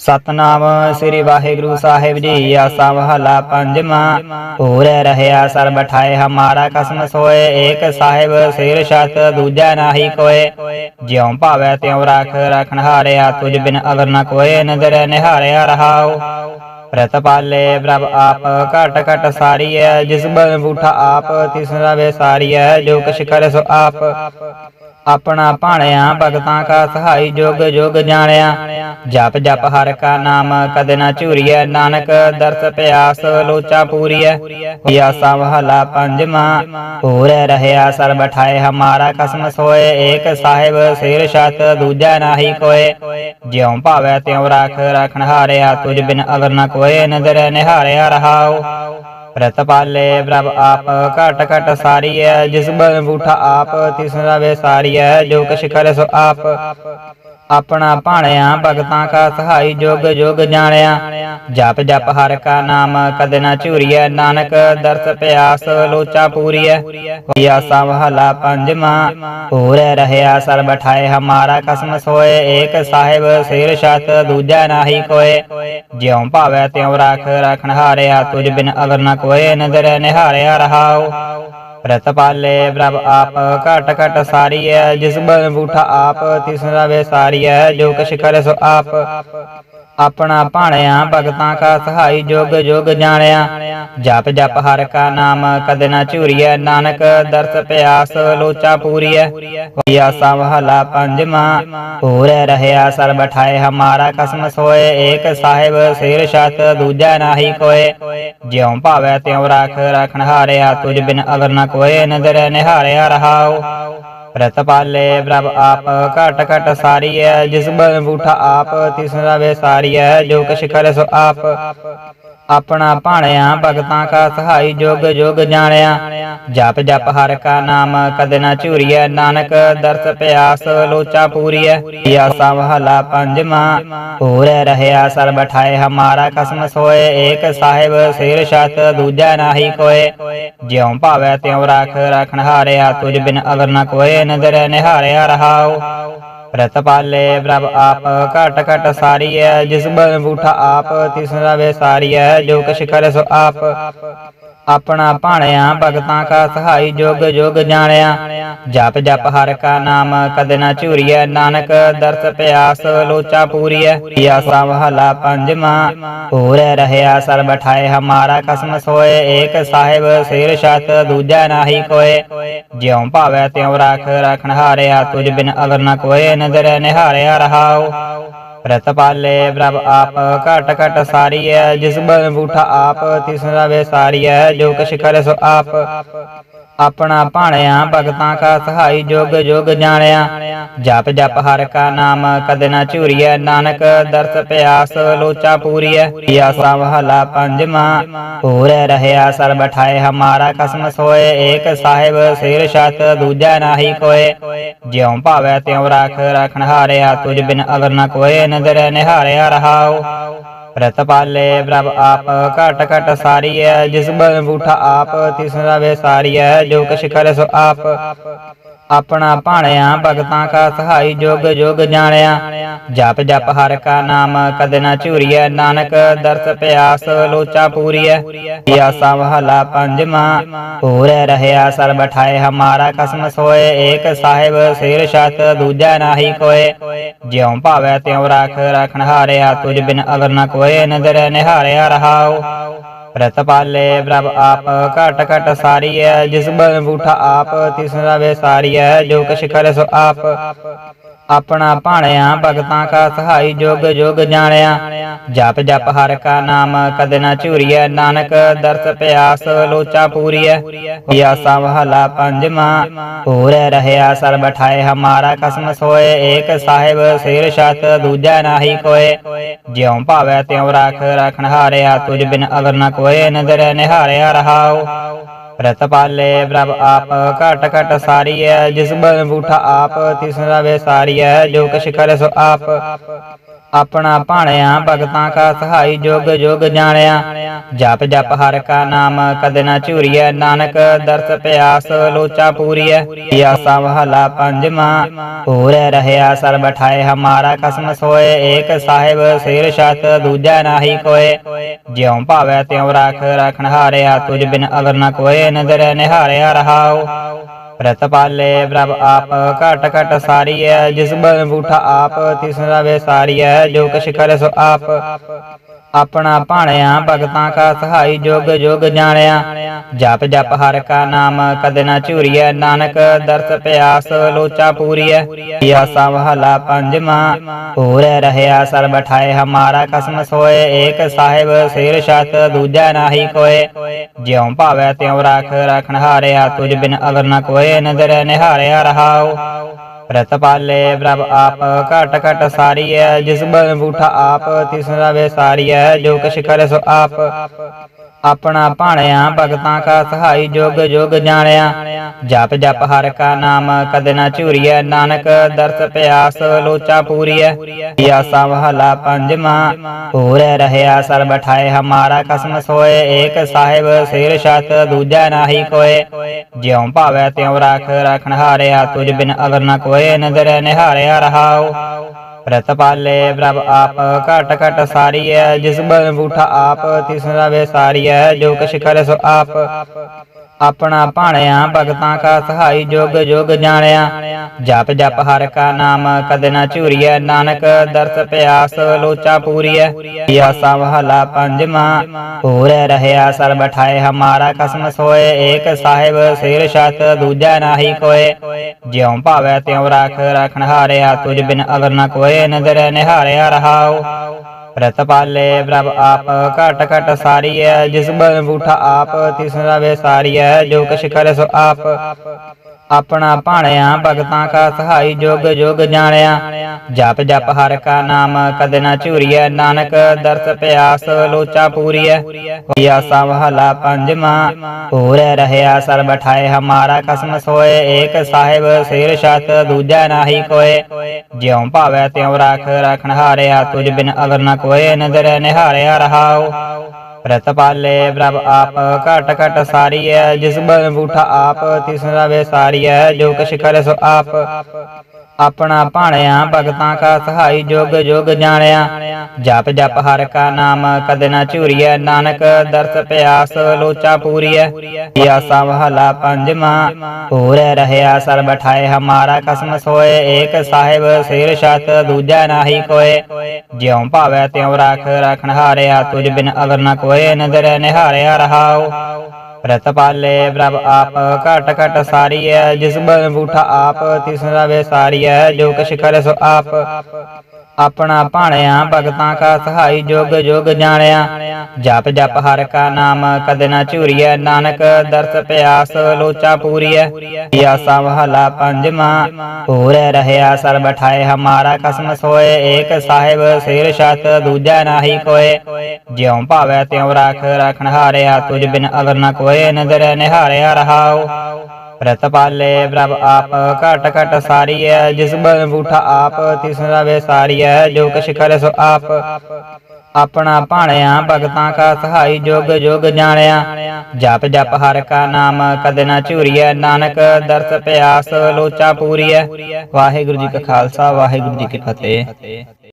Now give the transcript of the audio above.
ਸਤਨਾਮ ਸ੍ਰੀ ਵਾਹਿਗੁਰੂ ਸਾਹਿਬ ਜੀ, ਆਸਾ ਮਹਲਾ ਪੰਜਵਾਂ। ਹੋਰ ਰਹਿਆ ਸਰਬ ਠਾਏ, ਹਮਾਰਾ ਕਸਮ ਸੋਏ, ਏਕ ਸਾਹਿਬ ਸਿਰ ਛਤ, ਦੂਜਾ ਨਾਹੀ ਕੋਏ। ਜਿਉ ਭਾਵੈ ਤਿਉ ਰੱਖ ਰਖਣ ਹਾਰਿਆ, ਤੁਝ ਬਿਨ ਅਵਰ ਨ ਕੋਏ ਨਦਰ ਨਿਹਾਰਿਆ ਰਹਾਉ। ਪ੍ਰਤਪਾਲੇ ਪ੍ਰਭ ਆਪ, ਘਟ ਘਟ ਸਾਰੀਐ, ਜਿਸ ਬਨ ਬੂਠਾ ਆਪ, ਤਿਸ ਵੇ ਸਾਰੀਐ, ਜੋ ਕਛ ਕਰ ਸੋ ਆਪ। ਆਪਣਾ ਭਾਣਿਆ, ਭਗਤਾਂ ਕਾ ਸਹਾਈ ਜੁਗ ਜੁਗ ਜਾਣਿਆ। ਜਪ ਜਪ ਹਰ ਕਾ ਨਾਮ, ਕਦੇ ਨਾ ਝੂਰੀਐ। ਨਾਨਕ ਦਰਸ ਪਿਆਸ, ਲੋਚਾ ਪੂਰੀਐ। ਪਿਆਸਾ ਮਹਲਾ ਪੰਜਵਾਂ ਹੋਰ ਰਹਿਆ ਸਰਬ ਠਾਏ। ਹਮਾਰਾ ਕਸਮ ਸੋਏ, ਏਕ ਸਾਹਿਬ ਸਿਰ ਛਤ, ਦੂਜਾ ਨਾਹੀ ਕੋਏ। ਜਿਉ ਭਾਵੈ ਤਿਉ ਰੱਖ, ਰਖਣ ਹਾਰਿਆ, ਤੁਝ ਬਿਨ ਅਵਰ ਨ ਕੋਏ। ਨਦਰ ਨਿਹਾਰਿਆ ਰਹਾਉ। ਪ੍ਰਤਪਾਲੇ ਪ੍ਰਭ ਆਪ, ਘਟ ਘਟ ਸਾਰੀਐ, ਜਿਸ ਬਨ ਬੂਠਾ ਆਪ ਤਿਸ ਵੇ ਸਾਰੀਐ, ਜੋ ਕਛ ਕਰ ਸੋ ਆਪ। ਆਪਣਾ ਭਾਣਿਆ ਭਗਤਾਂ ਕਾ ਸਹਾਈ ਜੁਗ ਜੁਗ ਜਾਣਿਆ। ਜਪ ਜਪ ਹਰ ਕਾ ਨਾਮ, ਕਦੇ ਨਾ ਝੂਰੀਐ। ਨਾਨਕ ਦਰਸ ਪਿਆਸ, ਲੋਚਾ ਪੂਰੀਐ। ਪਿਆਸਾ ਮਹਲਾ ਪੰਜਵਾਂ। ਹੋਰ ਰਹਿਆ ਸਰਬ ਠਾਏ ਹਮਾਰਾ ਕਸਮ ਸੋਏ। ਏਕ ਸਾਹਿਬ ਸਿਰ ਛਤ, ਦੂਜਾ ਨਾਹੀ ਕੋਏ। ਜਿਉ ਭਾਵੈ ਤਿਉ ਰੱਖ, ਰਖਣ ਹਾਰਿਆ, ਤੁਝ ਬਿਨ ਅਵਰ ਨ ਕੋਏ। ਨਦਰ ਨਿਹਾਰਿਆ ਰਹਾਉ। ਪ੍ਰਤਪਾਲੇ ਪ੍ਰਭ ਆਪ, ਘਟ ਘਟ ਸਾਰੀਐ, ਜਿਸ ਬਨ ਬੂਠਾ ਆਪ ਤਿਸ ਵੇ ਸਾਰੀਐ, ਜੋ ਕਛ ਕਰ ਸੋ ਆਪ। ਆਪਣਾ ਭਾਣਿਆ, ਭਗਤਾਂ ਕਾ ਸਹਾਈ ਜੁਗ ਜੁਗ ਜਾਣਿਆ। ਜਪ ਜਪ ਹਰ ਕਾ ਨਾਮ, ਕਦੇ ਨਾ ਝੂਰੀਐ। ਨਾਨਕ ਦਰਸ ਪਿਆਸ, ਲੋਚਾ ਪੂਰੀਐ। ਪਿਆਸਾ ਮਹਲਾ ਪੰਜਵਾਂ। ਹੋਰ ਰਹਿਆ ਸਰਬ ਠਾਏ ਹਮਾਰਾ ਕਸਮ ਸੋਏ। ਏਕ ਸਾਹਿਬ ਸਿਰ ਛਤ, ਦੂਜਾ ਨਾਹੀ ਕੋਏ। ਜਿਉ ਭਾਵੈ ਤਿਉ ਰੱਖ, ਰਖਣ ਹਾਰਿਆ, ਤੁਝ ਬਿਨ ਅਵਰ ਨ ਕੋਏ। ਨਦਰ ਨਿਹਾਰਿਆ ਰਹਾਉ। ਪ੍ਰਤਪਾਲੇ ਪ੍ਰਭ ਆਪ, ਘਟ ਘਟ ਸਾਰੀਐ, ਜਿਸ ਬਨ ਬੂਠਾ ਆਪ ਤਿਸ ਵੇ ਸਾਰੀਐ, ਜੋ ਕਛ ਕਰ ਸੋ ਆਪ। ਆਪਣਾ ਭਾਣਿਆ ਭਗਤਾਂ ਕਾ ਸਹਾਈ ਜੁਗ ਜੁਗ ਜਾਣਿਆ। ਜਪ ਜਪ ਹਰ ਕਾ ਨਾਮ, ਕਦੇ ਨਾ ਝੂਰੀਐ। ਨਾਨਕ ਦਰਸ ਪਿਆਸ, ਲੋਚਾ ਪੂਰੀਐ। ਪਿਆਸਾ ਮਹਲਾ ਪੰਜਵਾਂ ਹੋਰ ਰਹਿਆ ਸਰਬ ਠਾਏ। ਹਮਾਰਾ ਕਸਮ ਸੋਏ, ਏਕ ਸਾਹਿਬ ਸਿਰ ਛਤ, ਦੂਜਾ ਨਾਹੀ ਕੋਏ। ਜਿਉ ਭਾਵੈ ਤਿਉ ਰੱਖ, ਰਖਣ ਹਾਰਿਆ, ਤੁਝ ਬਿਨ ਅਵਰ ਨ ਕੋਏ। ਨਦਰ ਨਿਹਾਰਿਆ ਰਹਾਉ। ਪ੍ਰਤਪਾਲੇ ਪ੍ਰਭ ਆਪ, ਘਟ ਘਟ ਸਾਰੀਐ, ਜਿਸ ਬਨ ਬੂਠਾ ਆਪ ਤਿਸ ਵੇ ਸਾਰੀਐ, ਜੋ ਕਛ ਕਰੇ ਸੋ ਆਪ। ਆਪਣਾ ਭਾਣਿਆ, ਭਗਤਾਂ ਕਾ ਸਹਾਈ ਜੁਗ ਜੁਗ ਜਾਣਿਆ। ਜਪ ਜਪ ਹਰ ਕਾ ਨਾਮ, ਕਦੇ ਨਾ ਝੂਰੀਐ। ਨਾਨਕ ਦਰਸ ਪਿਆਸ, ਲੋਚਾ ਪੂਰੀਐ। ਪਿਆਸਾ ਮਹਲਾ ਪੰਜਵਾਂ। ਹੋਰ ਰਹਿਆ ਸਰਬ ਠਾਏ, ਹਮਾਰਾ ਕਸਮ ਸੋਏ। ਏਕ ਸਾਹਿਬ ਸਿਰ ਛਤ, ਦੂਜਾ ਨਾਹੀ ਕੋਏ। ਜਿਉ ਭਾਵੈ ਤਿਉ ਰੱਖ, ਰਖਣ ਹਾਰਿਆ, ਤੁਝ ਬਿਨ ਅਵਰ ਨ ਕੋਏ। ਨਦਰ ਨਿਹਾਰਿਆ ਰਹਾਉ। ਪ੍ਰਤਪਾਲੇ ਪ੍ਰਭ ਆਪ, ਘਟ ਘਟ ਸਾਰੀਐ, ਜਿਸ ਬਨ ਬੂਠਾ ਆਪ ਤਿਸ ਵੇ ਸਾਰੀਐ, ਜੋ ਕਛ ਕਰ ਸੋ ਆਪ। ਆਪਣਾ ਭਾਣਿਆ, ਭਗਤਾਂ ਕਾ ਸਹਾਈ ਜੁਗ ਜੁਗ ਜਾਣਿਆ। ਜਪ ਜਪ ਹਰ ਕਾ ਨਾਮ, ਕਦੇ ਨਾ ਝੂਰੀਐ। ਨਾਨਕ ਦਰਸ ਪਿਆਸ, ਲੋਚਾ ਪੂਰੀਐ। ਪਿਆਸਾ ਮਹਲਾ ਪੰਜਵਾਂ ਹੋਰ ਰਹਿਆ ਸਰਬ ਠਾਏ। ਹਮਾਰਾ ਕਸਮ ਸੋਏ, ਏਕ ਸਾਹਿਬ ਸਿਰ ਛਤ, ਦੂਜਾ ਨਾਹੀ ਕੋਏ। ਜਿਉ ਭਾਵੈ ਤਿਉ ਰੱਖ, ਰਖਣ ਹਾਰਿਆ, ਤੁਝ ਬਿਨ ਅਵਰ ਨ ਕੋਏ। ਨਦਰ ਨਿਹਾਰਿਆ ਰਹਾਉ। ਪ੍ਰਤਪਾਲੇ ਪ੍ਰਭ ਆਪ ਘਟ ਘਟ ਸਾਰੀਐ, ਜਿਸ ਬਨ ਬੂਠਾ ਆਪ ਤਿਸ ਵੇ ਸਾਰੀਐ, ਜੋ ਕਛ ਕਰੇ ਸੋ ਆਪ। ਆਪਣਾ ਭਾਣਿਆ ਭਗਤਾਂ ਕਾ ਸਹਾਈ ਜੁਗ ਜੁਗ ਜਾਣਿਆ। ਜਪ ਜਪ ਹਰ ਕਾ ਨਾਮ, ਕਦੇ ਨਾ ਝੂਰੀਐ। ਨਾਨਕ ਦਰਸ ਪਿਆਸ, ਲੋਚਾ ਪੂਰੀਐ। ਪਿਆਸਾ ਮਹਲਾ ਪੰਜਵਾਂ ਹੋਰ ਰਹਿਆ ਸਰਬ ਠਾਏ ਹਮਾਰਾ ਕਸਮ ਸੋਏ। ਏਕ ਸਾਹਿਬ ਸਿਰ ਛਤ, ਦੂਜਾ ਨਾਹੀ ਕੋਏ। ਜਿਉ ਭਾਵੈ ਤਿਉ ਰੱਖ, ਰਖਣ ਹਾਰਿਆ, ਤੁਝ ਬਿਨ ਅਵਰ ਨ ਕੋਏ। ਨਦਰ ਨਿਹਾਰਿਆ ਰਹਾਉ। ਪ੍ਰਤਪਾਲੇ ਪ੍ਰਭ ਆਪ, ਘਟ ਘਟ ਸਾਰੀਐ, ਜਿਸ ਬਨ ਬੂਠਾ ਆਪ ਤਿਸ ਵੇ ਸਾਰੀਐ, ਜੋ ਕਛ ਕਰ ਸੋ ਆਪ। ਆਪਣਾ ਭਾਣਿਆ, ਭਗਤਾਂ ਕਾ ਸਹਾਈ ਜੁਗ ਜੁਗ ਜਾਣਿਆ। ਜਪ ਜਪ ਹਰ ਕਾ ਨਾਮ, ਕਦੇ ਨਾ ਝੂਰੀਐ। ਨਾਨਕ ਦਰਸ ਪਿਆਸ, ਲੋਚਾ ਪੂਰੀਐ। ਪਿਆਸਾ ਮਹਲਾ ਪੰਜਵਾਂ ਹੋਰ ਰਹਿਆ ਸਰਬ ਠਾਏ। ਹਮਾਰਾ ਕਸਮ ਸੋਏ, ਏਕ ਸਾਹਿਬ ਸਿਰ ਛਤ, ਦੂਜਾ ਨਾਹੀ ਕੋਏ। ਜਿਉ ਭਾਵੈ ਤਿਉ ਰੱਖ, ਰਖਣ ਹਾਰਿਆ, ਤੁਝ ਬਿਨ ਅਵਰ ਨ ਕੋਏ ਨਦਰ ਨਿਹਾਰਿਆ ਰਹਾਉ। ਪ੍ਰਤਪਾਲੇ ਪ੍ਰਭ ਆਪ, ਘਟ ਘਟ ਸਾਰੀਐ, ਜਿਸ ਬਨ ਬੂਠਾ ਆਪ ਤਿਸਰਾ ਵੇ ਸਾਰੀਐ, ਜੋ ਕਛ ਕਰ ਸੋ ਆਪ। ਆਪਣਾ ਭਾਣਿਆ, ਭਗਤਾਂ ਕਾ ਸਹਾਈ ਜੁਗ ਜੁਗ ਜਾਣਿਆ। ਜਪ ਜਪ ਹਰ ਕਾ ਨਾਮ, ਕਦੇ ਨਾ ਝੂਰੀਐ। ਨਾਨਕ ਦਰਸ ਪਿਆਸ, ਲੋਚਾ ਪੂਰੀਐ। ਆਸਾ ਮਹਲਾ ਪੰਜਵਾਂ, ਪੂਰੇ ਰਹਿਆ ਸਰ ਬਠਾਏ ਹਮਾਰਾ ਕਸਮ ਸੋਏ, ਏਕ ਸਾਹਿਬ ਸਿਰ ਛਤ, ਦੂਜਾ ਨਾਹੀ ਕੋਏ। ਜਿਉ ਭਾਵੈ ਤਿਉ ਰਾਖ, ਰਖਣ ਹਾਰਿਆ ਤੁਝ ਬਿਨ ਅਵਰ ਨ ਕੋਏ, ਨਦਰ ਨਿਹਾਰਿਆ ਰਹਾਉ। ਪ੍ਰਤਪਾਲੇ ਪ੍ਰਭ ਆਪ ਘਟ ਘਟ ਸਾਰੀਐ, ਜਿਸ ਬਲ ਬੂਠਾ ਆਪ ਤਿਸ ਰਵੇ ਸਾਰੀਐ, ਜੋ ਕਛ ਕਰ ਸੋ ਆਪ। ਆਪਣਾ ਭਾਣਿਆ ਭਗਤਾਂ ਕਾ ਸਹਾਈ ਜੁਗ ਜੁਗ ਜਾਣਿਆ। ਜਪ ਜਪ ਹਰ ਕਾ ਨਾਮ, ਕਦੇ ਨਾ ਝੂਰੀਐ। ਨਾਨਕ ਦਰਸ ਪਿਆਸ, ਲੋਚਾ ਪੂਰੀਐ। ਆਸਾ ਮਹਲਾ ਪੰਜਵਾਂ, ਪੂਰੇ ਰਹਿਆ ਸਰ ਬਠਾਏ ਹਮਾਰਾ ਕਸਮ ਸੋਏ, ਏਕ ਸਾਹਿਬ ਸਿਰ ਛਤ, ਦੂਜਾ ਨਾਹੀ ਕੋਏ। ਜਿਉ ਭਾਵੈ ਤਿਉ ਰਾਖ, ਰਖਣ ਹਾਰਿਆ, ਤੁਝ ਬਿਨ ਅਵਰ ਨ ਕੋਏ ਨਦਰ ਨਿਹਾਰਿਆ ਰਹਾਉ। ਪ੍ਰਤਪਾਲੇ ਪ੍ਰਭ ਆਪ, ਘਟ ਘਟ ਸਾਰੀਐ, ਜਿਸ ਬਲ ਬੂਠਾ ਆਪ ਤਿਸ ਰਵੇ ਸਾਰੀਐ, ਜੋ ਕਛ ਕਰ ਸੋ ਆਪ। ਆਪਣਾ ਭਾਣਿਆ, ਭਗਤਾਂ ਕਾ ਸਹਾਈ ਜੁਗ ਜੁਗ ਜਾਣਿਆ। ਜਪ ਜਪ ਹਰ ਕਾ ਨਾਮ, ਕਦੇ ਨਾ ਝੂਰੀਐ। ਨਾਨਕ ਦਰਸ ਪਿਆਸ, ਲੋਚਾ ਪੂਰੀਐ। ਆਸਾ ਮਹਲਾ ਪੰਜਵਾਂ ਪੂਰੇ ਰਹਿਆ ਸਰ ਬਠਾਏ ਹਮਾਰਾ ਕਸਮ ਸੋਏ। ਏਕ ਸਾਹਿਬ ਸਿਰ ਛਤ, ਦੂਜਾ ਨਾਹੀ ਕੋਏ। ਜਿਉ ਭਾਵੈ ਤਿਉ ਰਾਖ, ਰਖਣ ਹਾਰਿਆ, ਤੁਝ ਬਿਨ ਅਵਰ ਨ ਕੋਏ। ਨਦਰ ਨਿਹਾਰਿਆ ਰਹਾਉ। ਪ੍ਰਤਪਾਲੇ ਪ੍ਰਭ ਆਪ, ਘਟ ਘਟ ਸਾਰੀਐ, ਜਿਸ ਬਲ ਬੂਠਾ ਆਪ ਤਿਸ ਰਵੇ ਸਾਰੀਐ, ਜੋ ਕਛ ਕਰ ਸੋ ਆਪ। ਆਪਣਾ ਭਾਣਿਆ ਭਗਤਾਂ ਕਾ ਸਹਾਈ ਜੁਗ ਜੁਗ ਜਾਣਿਆ। ਜਪ ਜਪ ਹਰ ਕਾ ਨਾਮ, ਕਦੇ ਨਾ ਝੂਰੀਐ। ਨਾਨਕ ਦਰਸ ਪਿਆਸ, ਲੋਚਾ ਪੂਰੀਐ। ਆਸਾ ਮਹਲਾ ਪੰਜਵਾਂ ਪੂਰੇ ਰਹਿਆ ਸਰ ਬਠਾਏ ਹਮਾਰਾ ਕਸਮ ਸੋਏ। ਏਕ ਸਾਹਿਬ ਸਿਰ ਛਤ, ਦੂਜਾ ਨਾਹੀ ਕੋਏ। ਜਿਉ ਭਾਵੈ ਤਿਉ ਰਾਖ, ਰਖਣ ਹਾਰਿਆ, ਤੁਝ ਬਿਨ ਅਵਰ ਨ ਕੋਏ। ਨਦਰ ਨਿਹਾਰਿਆ ਰਹਾਉ। ਪ੍ਰਤਪਾਲੇ ਪ੍ਰਭ ਆਪ, ਘਟ ਘਟ ਸਾਰੀਐ, ਜਿਸ ਬਲ ਬੂਠਾ ਆਪ ਤਿਸ ਰਵੇ ਸਾਰੀਐ, ਜੋ ਕਛ ਕਰ ਸੋ ਆਪ। ਆਪਣਾ ਭਾਣਿਆ ਭਗਤਾਂ ਕਾ ਸਹਾਈ ਜੁਗ ਜੁਗ ਜਾਣਿਆ। ਜਪ ਜਪ ਹਰ ਕਾ ਨਾਮ, ਕਦੇ ਨਾ ਝੂਰੀਐ। ਨਾਨਕ ਦਰਸ ਪਿਆਸ, ਲੋਚਾ ਪੂਰੀਐ। ਆਸਾ ਮਹਲਾ ਪੰਜਵਾਂ। ਪੂਰੇ ਰਹਿਆ ਸਰ ਬਠਾਏ, ਹਮਾਰਾ ਕਸਮ ਸੋਏ। ਏਕ ਸਾਹਿਬ ਸਿਰ ਛਤ, ਦੂਜਾ ਨਾਹੀ ਕੋਏ। ਜਿਉ ਭਾਵੈ ਤਿਉ ਰਾਖ, ਰਖਣ ਹਾਰਿਆ, ਤੁਝ ਬਿਨ ਅਵਰ ਨਾ ਕੋਏ। ਨਦਰ ਨਿਹਾਰਿਆ ਰਹਾਉ। ਪ੍ਰਤਪਾਲੇ ਪ੍ਰਭ ਆਪ, ਘਟ ਘਟ ਸਾਰੀਐ, ਜਿਸ ਬਲ ਬੂਠਾ ਆਪ ਤਿਸ ਰਵੇ ਸਾਰੀਐ, ਜੋ ਕਛ ਕਰ ਸੋ ਆਪ। ਆਪਣਾ ਭਾਣਿਆ, ਭਗਤਾਂ ਕਾ ਸਹਾਈ ਜੁਗ ਜੁਗ ਜਾਣਿਆ। ਜਪ ਜਪ ਹਰ ਕਾ ਨਾਮ, ਕਦੇ ਨਾ ਝੂਰੀਐ। ਨਾਨਕ ਦਰਸ ਪਿਆਸ, ਲੋਚਾ ਪੂਰੀਐ। ਆਸਾ ਮਹਲਾ ਪੰਜਵਾਂ, ਪੂਰੇ ਰਹਿਆ ਸਰ ਬਠਾਏ। ਹਮਾਰਾ ਕਸਮ ਸੋਏ, ਏਕ ਸਾਹਿਬ ਸਿਰ ਛਤ, ਦੂਜਾ ਨਾਹੀ ਕੋਏ। ਜਿਉ ਭਾਵੈ ਤਿਉ ਰਾਖ, ਰਖਣ ਹਾਰਿਆ, ਤੁਝ ਬਿਨ ਅਵਰ ਨ ਕੋਏ। ਨਦਰ ਨਿਹਾਰਿਆ ਰਹਾਉ। ਪ੍ਰਤਪਾਲੇ ਪ੍ਰਭ ਆਪ, ਘਟ ਘਟ ਸਾਰੀਐ, ਜਿਸ ਬਲ ਬੂਠਾ ਆਪ ਤਿਸ ਰਵੇ ਸਾਰੀਐ, ਜੋ ਕਛ ਕਰ ਸੋ ਆਪ। ਆਪਣਾ ਭਾਣਿਆ, ਭਗਤਾਂ ਕਾ ਸਹਾਈ ਜੁਗ ਜੁਗ ਜਾਣਿਆ। ਜਪ ਜਪ ਹਰ ਕਾ ਨਾਮ, ਕਦੇ ਨਾ ਝੂਰੀਐ। ਨਾਨਕ ਦਰਸ ਪਿਆਸ, ਲੋਚਾ ਪੂਰੀਐ। ਆਸਾ ਮਹਲਾ ਪੰਜਵਾਂ, ਪੂਰੇ ਰਹਿਆ ਸਰ ਬਠਾਏ ਹਮਾਰਾ ਕਸਮ ਸੋਏ, ਏਕ ਸਾਹਿਬ ਸਿਰ ਛਤ, ਦੂਜਾ ਨਾਹੀ ਕੋਏ। ਜਿਉ ਭਾਵੈ ਤਿਉ ਰਾਖ, ਰਖਣ ਹਾਰਿਆ, ਤੁਝ ਬਿਨ ਅਵਰ ਨ ਕੋਏ, ਨਦਰ ਨਿਹਾਰਿਆ ਰਹਾਉ। ਪ੍ਰਤਪਾਲੇ ਪ੍ਰਭ ਆਪ, ਘਟ ਘਟ ਸਾਰੀਐ, ਜਿਸ ਬਲ ਬੂਠਾ ਆਪ, ਤਿਸ ਰਵੇ ਸਾਰੀਐ, ਜੋ ਕਛ ਕਰ ਸੋ ਆਪ। ਆਪਣਾ ਭਾਣਿਆ ਭਗਤਾਂ ਕਾ ਸਹਾਈ ਜੁਗ ਜੁਗ ਜਾਣਿਆ। ਜਪ ਜਪ ਹਰ ਕਾ ਨਾਮ, ਕਦੇ ਨਾ ਝੂਰੀਐ, ਨਾਨਕ ਦਰਸ ਪਿਆਸ, ਲੋਚਾ ਪੂਰੀਐ। ਵਾਹਿਗੁਰੂ ਜੀ ਕਾ ਖਾਲਸਾ, ਵਾਹਿਗੁਰੂ ਜੀ ਕੀ ਫਤਿਹ।